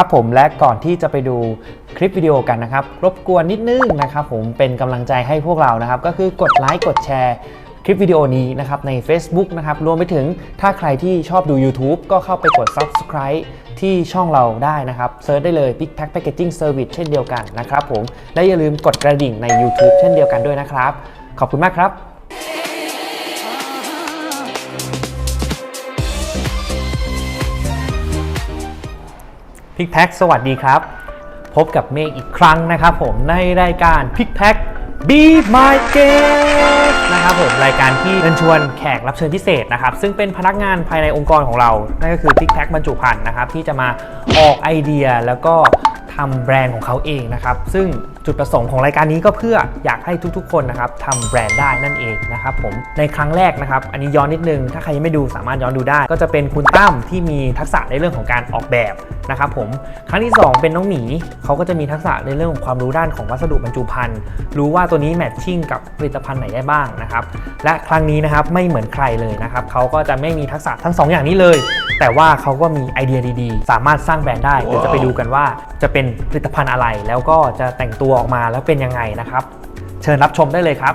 ครับผมและก่อนที่จะไปดูคลิปวิดีโอกันนะครับ รบกวนนิดนึงนะครับผมเป็นกำลังใจให้พวกเรานะครับ ก็คือกดไลค์กดแชร์คลิปวิดีโอนี้นะครับใน Facebook นะครับรวมไปถึงถ้าใครที่ชอบดู YouTube ก็เข้าไปกด Subscribe ที่ช่องเราได้นะครับเซิร์ชได้เลย Big Pack Packaging Service เช่นเดียวกันนะครับผมและอย่าลืมกดกระดิ่งใน YouTube เช่นเดียวกันด้วยนะครับ ขอบคุณมากครับ พิกแพ็กสวัสดีครับ พบกับเมฆอีกครั้งนะครับผมในรายการพิกแพ็ก Be My Guest นะครับผมรายการที่เชิญชวนแขกรับเชิญพิเศษนะครับ ซึ่งเป็นพนักงานภายในองค์กรของเรา นั่นก็คือพิกแพ็กบรรจุภัณฑ์นะครับ ที่จะมาออกไอเดียแล้วก็ทำแบรนด์ของเขาเองนะครับ ซึ่งจุดประสงค์ของรายการนี้ก็เพื่ออยากให้ทุกๆ คนนะครับทำแบรนด์ได้นั่นเองนะครับผมในครั้งแรกนะครับ อันนี้ย้อนนิดนึง ถ้าใครยังไม่ดูสามารถย้อนดูได้ ก็จะเป็นคุณตั้มที่มีทักษะในเรื่องของการออกแบบ นะครับผมครั้งที่ 2 เป็นน้องหมีเขาก็จะมีทักษะในเรื่องของความรู้ด้านของวัสดุบรรจุภัณฑ์รู้ว่าตัวนี้แมทชิ่งกับผลิตภัณฑ์ไหนได้บ้างนะครับและครั้งนี้นะครับไม่เหมือนใครเลยนะครับเขาก็จะไม่มีทักษะทั้งสองอย่างนี้เลย แต่ว่าเขาก็มีไอเดียดีๆ สามารถสร้างแบรนด์ได้เดี๋ยวจะไปดูกันว่าจะเป็นผลิตภัณฑ์อะไร แล้วก็จะแต่งตัวออกมาแล้วเป็นยังไงนะครับ เชิญรับชมได้เลยครับ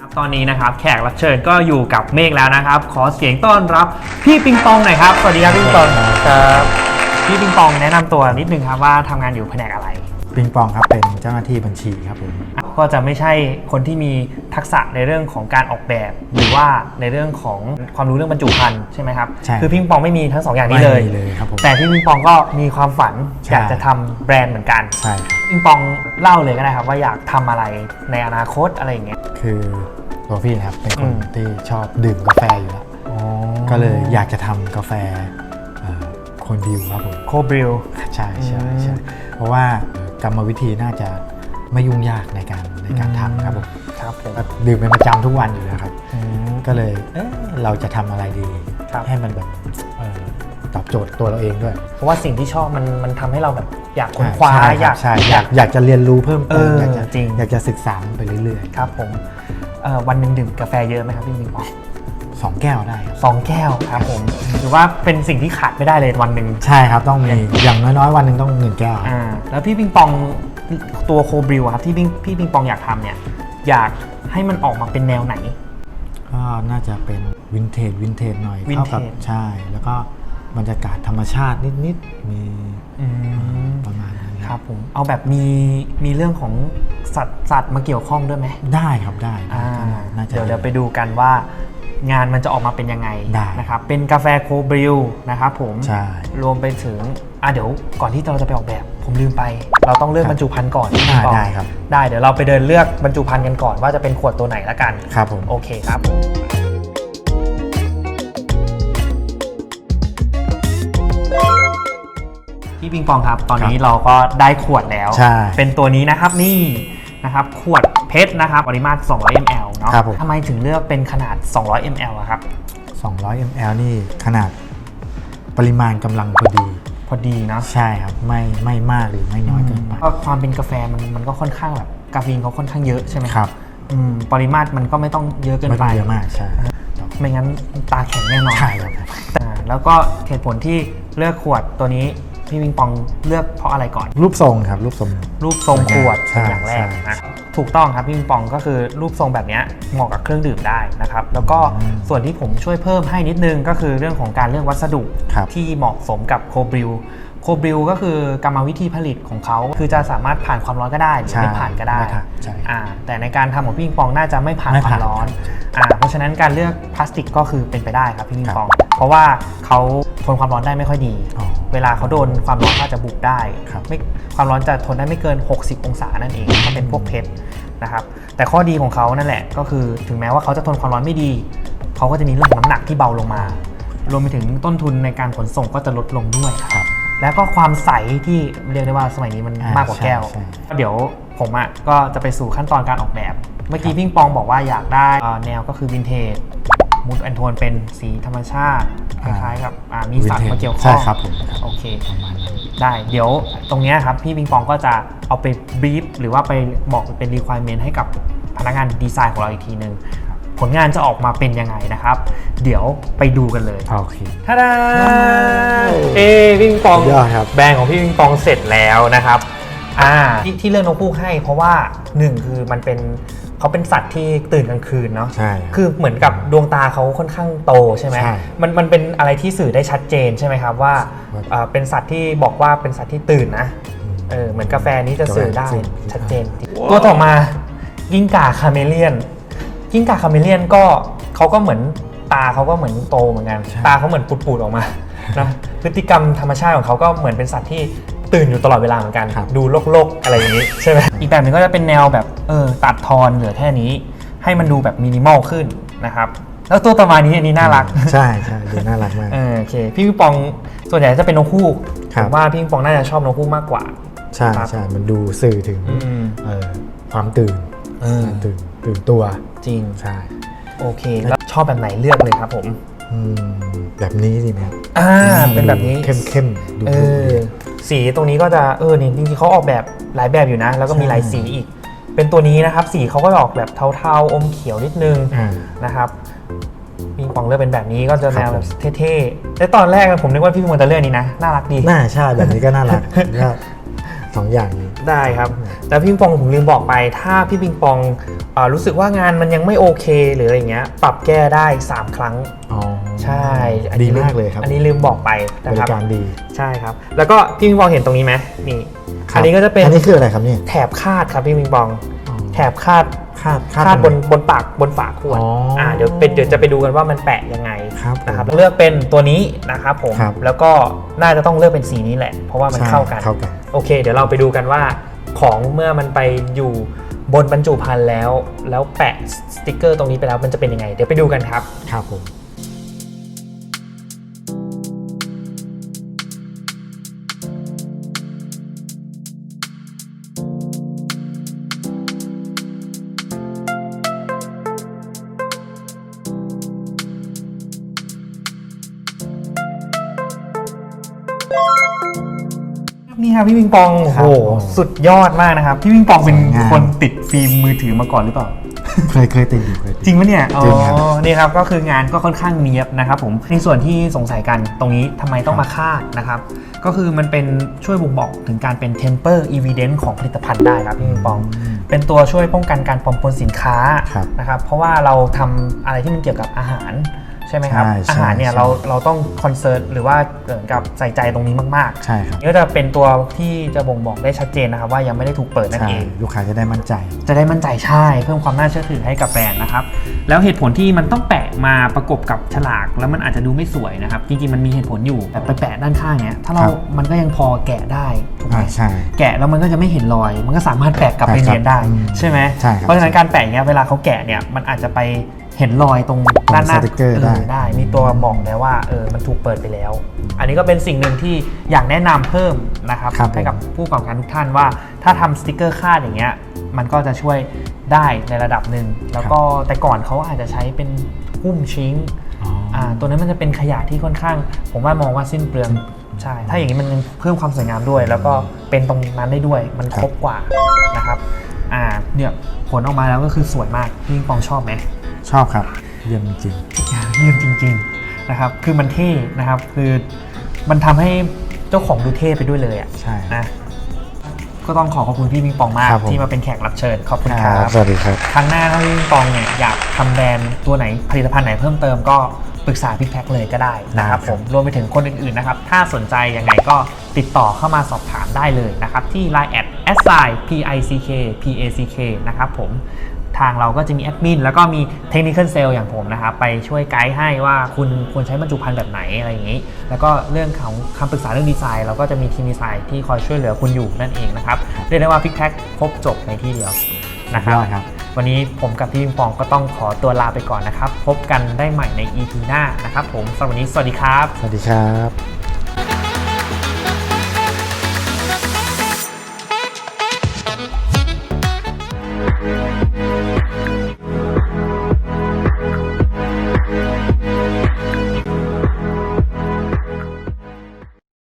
ครับตอนนี้นะครับแขกรับเชิญก็อยู่กับเมฆแล้วนะครับ ขอเสียงต้อนรับพี่ปิงปองหน่อยครับ สวัสดีครับพี่ปิงปองครับ พี่ปิงปองแนะนำตัวนิดนึงครับว่าทำงานอยู่แผนกอะไร ปิงปองครับเป็นเจ้าหน้าที่บัญชีครับผมก็จะไม่ใช่คนที่มีทักษะในเรื่องของการออกแบบ หรือว่าในเรื่องของความรู้เรื่องบรรจุภัณฑ์ใช่ไหมครับใช่คือพี่ปิงปองไม่มีทั้งสองอย่างนี้เลยไม่มีเลยครับผมแต่พี่ปิงปองก็มีความฝันใช่ อยากจะทำแบรนด์เหมือนกันใช่ครับปิงปองเล่าเลยก็ได้ครับว่าอยากทำอะไรในอนาคตอะไรอย่างเงี้ย คือตัวพี่นะครับเป็นคอืนม ที่ชอบดื่มกาแฟอยู่แล้ว ก็เลยอยากจะทำกาแฟ เอ่อคนดิวครับผมโคบริล ใช่ใช่อืมใช่เพราะว่ากรรมวิธีน่าจะไม่ยุ่งยากในการในการทำครับผมครับผมก็ดื่มเป็นประจำทุกวันอยู่แล้วครับอืมก็เลยเอ๊ะเราจะทำอะไรดีครับให้มันแบบเอ่อตอบโจทย์ตัวเราเองด้วย เพราะว่าสิ่งที่ชอบมันมันทำให้เราแบบอยากค้นคว้าใช่อคยารักบใช่อยากอยากจะเรียนรู้เพิ่มเติมเอออยากจะจริงอยากจะศึกษาไปเรื่อยครับผมเอ่อวันหนึ่งดื่มกาแฟเยอะไหมครับพี่มิงปอง ๆสองแก้วได้ครับ สองแก้วครับผมหรือว่าเป็นสิ่งที่ขาดไม่ได้เลยวันหนึ่ง ใช่ครับต้องมีอย่างน้อยๆ วันหนึ่งต้องหนึ่งแก้วครับ อ่าแล้วพี่ปิงปองตัวโคบริวครับที่พี่พี่ปิงปองอยากทำเนี่ยอยากให้มันออกมาเป็นแนวไหน ก็น่าจะเป็นวินเทจวินเทจหน่อยวินเข้าเทจกับใช่ แล้วก็บรรยากาศธรรมชาตินิดๆ มีประมาณนั้นคครัรับบผมเอาแบบมีมีเรื่องของสัตว์สัตว์มาเกี่ยวข้องด้วยไหมได้ครับได้อ่าน่าจะเดี๋ยวเดี๋ยวไปดูกันว่า งานมันจะออกมาเป็นยังไงได้นะครับเป็นกาแฟโคบริวนะครับผมใช่รวมไปถึงอะเดี๋ยวก่อนที่เราจะไปออกแบบ ผมลืมไป เราต้องเลือกครับบรรจุภัณฑ์ก่อนได้ก่อนได้ครับ ได้เดี๋ยวเราไปเดินเลือกบรรจุภัณฑ์กันก่อนว่าจะเป็นขวดตัวไหนละกัน ครับผม โอเคครับ พี่ปิงปองครับ ตอนนี้เราก็ได้ขวดแล้ว ใช่เป็นตัวนี้นะครับนี่นะครับ ขวดเพ ชรนะครับปริมาตร 200 ml เนาะครับผม ทำไมถึงเลือกเป็นขนาด 200 ml อะครับ 200 ml นี่ขนาดปริมาณกำลังพอดี พอดีเนาะใช่ครับ ไม่ไม่มากหรือไม่น้อยเกินไป ก็ความเป็นกาแฟมันมันก็ค่อนข้างแบบกาแฟเขาค่อนข้างเยอะใช่ไหมครับอืมปริมาตรมันก็ไม่ต้องเยอะเกินไม่ไป ต้องเยอะมากใช่ ไม่งั้นตาแข็งแน่นอนใช่ครับอ่าแล้วก็เหตุผลที่เลือกขวดตัวนี้พี่ปิงปองเลือกเพราะอะไรก่อน รูปทรงครับ รูปทรง รูปทรงขวดใช่เป็นอย่างแรกใช่ นะ ถูกต้องครับพี่ปิงปองก็คือรูปทรงแบบเนี้ยเหมาะกับเครื่องดื่มได้นะครับ แล้วก็อืมส่วนที่ผมช่วยเพิ่มให้นิดนึงก็คือเรื่องของการเลือกวัสดุครับที่เหมาะสมกับโคบริว โคบริวก็คือกรรมวิธีผลิตของเขาคือจะสามารถผ่านความร้อนก็ได้หรือใช่ไม่ผ่านก็ได้ไม่ผ่านใช่อ่าแต่ในการทำของพี่ปิงปองน่าจะไม่ผ่านไม่ควาผ่านมร้อนครับอ่าเพราะฉะนั้นการเลือกพลาสติกก็คือเป็นไปได้ครับพี่ปิงครับปอง เพราะว่าเขาทนความร้อนได้ไม่ค่อยดีอ๋อเวลาเขาโดนความร้อนก็อาจจะบุบได้ครับไม่ความร้อนจะทนได้ไม่เกิน 60 องศานั่นเองถ้าเป็นพวกเพชรนะครับแต่ข้อดีของเขานั่นแหละก็คือถึงแม้ว่าเขาจะทนความร้อนไม่ดี เขาก็จะมีเรื่องของน้ำหนักที่เบาลงมา รวมไปถึงต้นทุนในการขนส่งก็จะลดลงด้วยครับครับ แล้วก็ความใสที่เรียกได้ว่าสมัยนี้มันอ่ามมากกว่าแก้ว ใช่ใช่ เดี๋ยวผมอะก็จะไปสู่ขั้นตอนการออกแบบ เมื่อกี้พิงปองบอกว่าอยากได้เอ่อแนวก็คือวินเทจมูดแอนโทนเป็นสีธรรมชาติคล้ายๆกับอ่ามีสัตว์มาเกี่ยวข้องใช่ครับผมครับ โอเค ประมาณนั้น ได้เดี๋ยวตรงเนี้ยครับพี่ปิงปองก็จะเอาไปบรีฟหรือว่าไปบอกเป็น requirement ให้กับพนักงานดีไซน์ของเราอีกทีนึง ผลงานจะออกมาเป็นยังไงนะครับ เดี๋ยวไปดูกันเลยโอเคท่าดาเอ้พี่ปิงปองสุดยอดครับ แบรนด์ของพี่ปิงปองเสร็จแล้วนะครับอ่าที่ที่เลือกนกคู่ให้ เพราะว่าหนึ่งคือมันเป็นเขาเป็นสัตว์ที่ตื่นกลางคืนเนาะใช่คือเหมือนกับดวงตาเขาค่อนข้างโตใช่ไหมใช่มันมันเป็นอะไรที่สื่อได้ชัดเจนใช่ไหมครับว่าครับอ่าเป็นสัตว์ที่บอกว่าเป็นสัตว์ที่ตื่นนะเออเหมือนกาแฟนี้จะสื่อได้สื่อชัดเจนตัวต่อมากิ้งก่าคาเมเลียน กิ้งก่าคาเมเลียนก็เขาก็เหมือนตาเขาก็เหมือนโตเหมือนกันใช่ตาเขาเหมือนปูดๆออกมานะพฤติกรรมธรรมชาติของเขาก็เหมือนเป็นสัตว์ที่ตื่นอยู่ตลอดเวลาเหมือนกันครับดูโลกๆอะไรอย่างนี้ใช่ไหมอีกแบบหนึงก็จะเป็นแนวแบบเออตัดทอนเหลือแค่นี้ ให้มันดูแบบมินิมอลขึ้นนะครับแล้วตัวต่อมานี้อันนี้น่ารัก ใช่ใช่ดูน่ารักมากเออโอเคพี่ปิงปองส่วนใหญ่จะเป็นนกคู่ครัผบมว่าพี่ปิงปองน่าจะชอบนกคู่มากกว่า ใช่ครับใช่มันดูสื่อถึงอืมเอ่อความตื่นเออความตื่นตื่นตัวจริงใช่โอเคแล้วชอบแบบไหนเลือกเลยครับผมอืมแบบนี้สิไหมครับอ่าเป็นแบบนี้เข้มเข้มๆดูเอดุอสีตรงนี้ก็จะเออนี่จริงๆเขาออกแบบหลายแบบอยู่นะ แล้วก็มีใช่หลายสีอีก เป็นตัวนี้นะครับ สีเขาก็จะออกแบบเทาๆอมเขียวนิดนึงอ่านะครับปิงปองเลือกเป็นแบบนี้ก็จะแนวครับแบบเท่ๆแต่ตอนแรกผมนึกว่าพี่ปิงปองจะเลือกนี้นะน่ารักดีน่าใช่แบบนี้ก็น่ารักก็สองอย่างนี้ได้ครับ แต่พี่ปิงปองผมลืมบอกไป ถ้าพี่ปิงปองเออรู้สึกว่างานมันยังไม่โอเคหรืออะไรเงี้ย ปรับแก้ได้ 3 ครั้งอ๋อใช่อันดีนี้มากเลยครับ อันนี้ลืมบอกไปบนะริครับการดีใช่ครับ แล้วก็พี่ปิงปองเห็นตรงนี้ไหมนี่ครับอันนี้ก็จะเป็นอันนี้คืออะไรครับเนี่ยแถบคาดครับพี่ปิงปองอ๋อแถบคาดคาดคาดตรงบไหนบนปากบนฝาขวดอ๋ออ่่าเดี๋ยวเป็นเดี๋ยวจะไปดูกันว่ามันแปะยังไงครับผมนะครับ เลือกเป็นตัวนี้นะครับผมครับแล้วก็น่าจะต้องเลือกเป็นสีนี้แหละ เพราะว่ามันใช่เข้ากันเข้ากันโอเค เดี๋ยวเราไปดูกันว่า ของเมื่อมันไปอยู่บนบรรจุภัณฑ์แล้ว แล้วแปะสติกเกอร์ตรงนี้ไปแล้วมันจะเป็นยังไง เดี๋ยวไปดูกันครับ ครับผม ครับพี่ปิงปองโอ้ครับโหผมสุดยอดมากนะครับ พี่ปิงปองเป็นสวยงาม คนติดฟิล์มมือถือมาก่อนหรือเปล่า เคยเคยติดอยู่เคยติด จริงปะเนี่ยจริงครับอ๋อนี่ครับก็คืองานก็ค่อนข้างเนียบนะครับผมในส่วนที่สงสัยกันตรงนี้ทำไมต้องมาคาดนะครับ ก็คือมันเป็นช่วยบ่งบอกถึงการเป็น temper evidence ของผลิตภัณฑ์ได้ครับพี่ปิงปองเป็นตัวช่วยป้องกันการปลอมปนสินค้าครับนะครับเพราะว่าเราทำอะไรที่มันเกี่ยวกับอาหาร ใช่ไหมครับ ใช่ใช่อาหารเนี่ยใช่เราเราต้องคอนเซิร์ตหรือว่าเหมือนกับใส่ใจตรงนี้มากใช่ครับๆนี่ก็จะเป็นตัวที่จะบ่งบอกได้ชัดเจนนะครับว่ายังไม่ได้ถูกเปิดนั่นใช่เอง ลูกค้าจะได้มั่นใจ จะได้มั่นใจใช่เพิ่มความน่าเชื่อถือให้กับแบรนด์นะครับ แล้วเหตุผลที่มันต้องแปะมาประกบกับฉลาก แล้วมันอาจจะดูไม่สวยนะครับ จริงๆมันมีเหตุผลอยู่แต่ไปแปะด้านข้างเนี้ยถ้าเราครับ มันก็ยังพอแกะได้ถูกไหมอ่าใช่ แกะแล้วมันก็จะไม่เห็นรอย มันก็สามารถแปะกลับไปแปะกลับเรียนได้ อืมใช่ไหมใช่ครับเพราะฉะนั้นการแปะอย่างเงี้ยเวลาเขาแกะเนี่ยมันอาจจะไป เห็นรอยตรงด้านหน้าสติกเกอร์ได้ได้ มีตัวบอกแล้วว่าเออมันถูกเปิดไปแล้ว อันนี้ก็เป็นสิ่งหนึ่งที่อยากแนะนำเพิ่มนะครับครับให้กับผู้ประกอบการทุกท่านว่า ถ้าทำสติกเกอร์คาดอย่างเงี้ยมันก็จะช่วยได้ในระดับหนึ่งแล้วก็แต่ก่อนเขาอาจจะใช้เป็นหุ้มชิงอ๋อออ่าตัวนั้นมันจะเป็นขยะที่ค่อนข้าง ผมว่ามองว่าสิ้นเปลืองใช่ ถ้าอย่างนี้มันยังเพิ่มความสวยงามด้วย แล้วก็เป็นตรงนั้นได้ด้วย มันครบกว่านะครับ อ่า เนี่ยผลออกมาแล้วก็คือสวยมากพี่ปิงปองชอบไหม ชอบครับเยี่ยมจริงเยี่ยมจริง ๆนะครับ คือมันเท่นะครับ คือมันทำให้เจ้าของดูเท่ไปด้วยเลยอะใช่นะก็ต้องขอขอบคุณพี่ปิงปองมากครับผมที่มาเป็นแขกรับเชิญขอบคุณคครัรับบสวัสดีครับ ครั้งหน้าถ้าพี่ปิงปองเนี่ยอยากทำแบรนด์ตัวไหนผลิตภัณฑ์ไหนเพิ่มเติมก็ปรึกษาพี่แพ็คเลยก็ได้นะครับได้ครับ ผมรวมไปถึงคนอื่นๆนะครับ ถ้าสนใจยังไงก็ติดต่อเข้ามาสอบถามได้เลยนะครับ ที่ Line แอด s i p i c k p a c k นะครับผม ทางเราก็จะมีแอดมินแล้วก็มีเทคนิค a l เซลอย่างผมนะครับไปช่วยไกด์ให้ว่าคุณควรใช้บรรจุภัณฑ์แบบไหนอะไรอย่างนี้ แล้วก็เรื่องของคำปรึกษาเรื่องดีไซน์เราก็จะมีทีมดีไซน์ที่คอยช่วยเหลือคุณอยู่นั่นเองนะครับเรียกได้ว่าพิกแท็กครบจบในที่เดียวนะครับสุดยอดครับ วันนี้ผมกับพี่ปิงปองก็ต้องขอตัวลาไปก่อนนะครับ พบกันได้ใหม่ใน EP หน้านะครับผมสำหรับวันนี้สวัสดีครับ สวัสดีครับ